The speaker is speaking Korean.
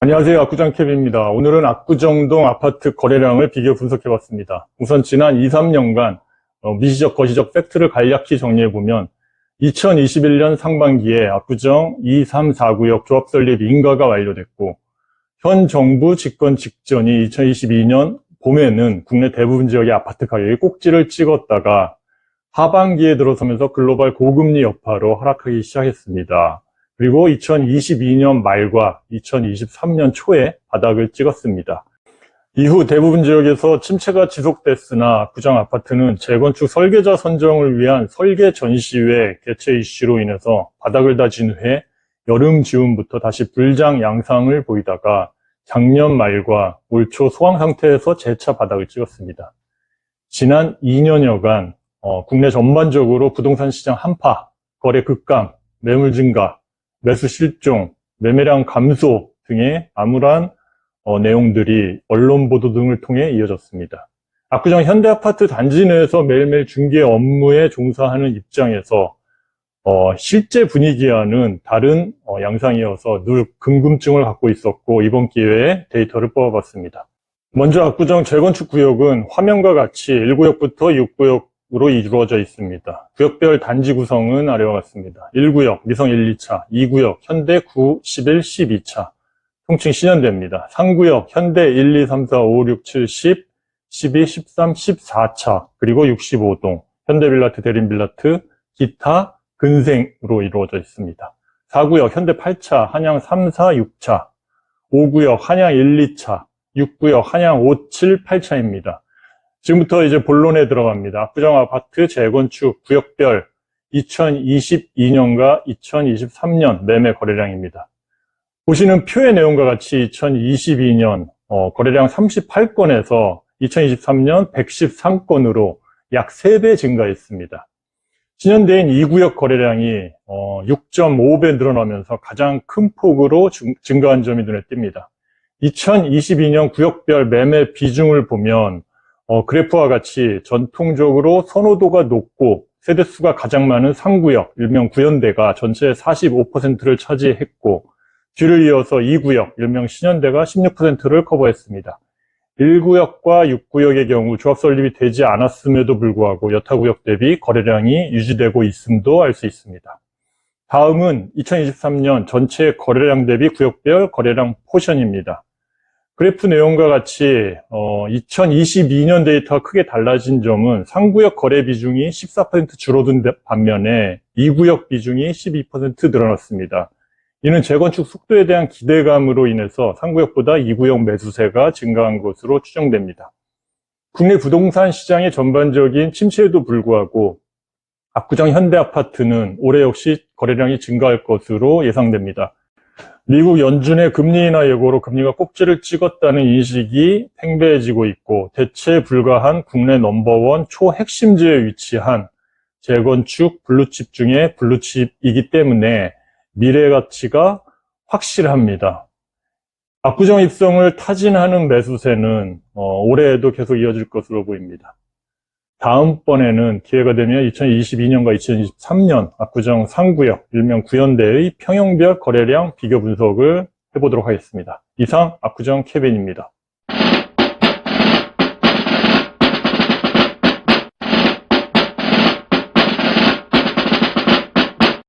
안녕하세요. 압구정 캡입니다. 오늘은 압구정동 아파트 거래량을 비교 분석해봤습니다. 우선 지난 2, 3년간 어, 미시적, 거시적 팩트를 간략히 정리해보면 2021년 상반기에 압구정 2, 3, 4구역 조합 설립 인가가 완료됐고 현 정부 집권 직전이 2022년 봄에는 국내 대부분 지역의 아파트 가격이 꼭지를 찍었다가 하반기에 들어서면서 글로벌 고금리 여파로 하락하기 시작했습니다. 그리고 2022년 말과 2023년 초에 바닥을 찍었습니다. 이후 대부분 지역에서 침체가 지속됐으나 구정 아파트는 재건축 설계자 선정을 위한 설계 전시회 개최 이슈로 인해서 바닥을 다진 후에 여름 즈음부터 다시 불장 양상을 보이다가 작년 말과 올 초 소강 상태에서 재차 바닥을 찍었습니다. 지난 2년여간 어, 국내 전반적으로 부동산 시장 한파, 거래 급강, 매물 증가, 매수 실종, 매매량 감소 등의 암울한 어, 내용들이 언론 보도 등을 통해 이어졌습니다. 압구정 현대아파트 단지 내에서 매일매일 중개 업무에 종사하는 입장에서 어, 실제 분위기와는 다른 어, 양상이어서 늘 궁금증을 갖고 있었고 이번 기회에 데이터를 뽑아봤습니다. 먼저 압구정 재건축 구역은 화면과 같이 1구역부터 6구역 으로 이루어져 있습니다. 구역별 단지 구성은 아래와 같습니다. 1구역 미성 1, 2차, 2구역 현대 9, 11, 12차, 통칭 신현대입니다. 3구역 현대 1, 2, 3, 4, 5, 6, 7, 10, 12, 13, 14차, 그리고 65동, 현대빌라트, 대림빌라트, 기타, 근생으로 이루어져 있습니다. 4구역 현대 8차, 한양 3, 4, 6차, 5구역 한양 1, 2차, 6구역 한양 5, 7, 8차입니다. 지금부터 이제 본론에 들어갑니다. 압구정 아파트 재건축 구역별 2022년과 2023년 매매 거래량입니다. 보시는 표의 내용과 같이 2022년 어, 거래량 38건에서 2023년 113건으로 약 3배 증가했습니다. 신현대인 2구역 거래량이 어, 6.5배 늘어나면서 가장 큰 폭으로 증, 증가한 점이 눈에 띕니다. 2022년 구역별 매매 비중을 보면 어, 그래프와 같이 전통적으로 선호도가 높고 세대수가 가장 많은 상구역, 일명 구현대가 전체의 45%를 차지했고 뒤를 이어서 2구역, 일명 신현대가 16%를 커버했습니다. 1구역과 6구역의 경우 조합 설립이 되지 않았음에도 불구하고 여타 구역 대비 거래량이 유지되고 있음도 알 수 있습니다. 다음은 2023년 전체 거래량 대비 구역별 거래량 포션입니다. 그래프 내용과 같이 어, 2022년 데이터가 크게 달라진 점은 상구역 거래 비중이 14% 줄어든 반면에 2구역 비중이 12% 늘어났습니다. 이는 재건축 속도에 대한 기대감으로 인해서 상구역보다 2구역 매수세가 증가한 것으로 추정됩니다. 국내 부동산 시장의 전반적인 침체에도 불구하고 압구정 현대아파트는 올해 역시 거래량이 증가할 것으로 예상됩니다. 미국 연준의 금리 인하 예고로 금리가 꼭지를 찍었다는 인식이 팽배해지고 있고 대체 불가한 국내 넘버원 초핵심지에 위치한 재건축 블루칩 중에 블루칩이기 때문에 미래 가치가 확실합니다. 압구정 입성을 타진하는 매수세는 어, 올해에도 계속 이어질 것으로 보입니다. 다음번에는 기회가 되면 2022년과 2023년 압구정 상구역, 일명 구현대의 평형별 거래량 비교 분석을 해보도록 하겠습니다. 이상 압구정 케빈입니다.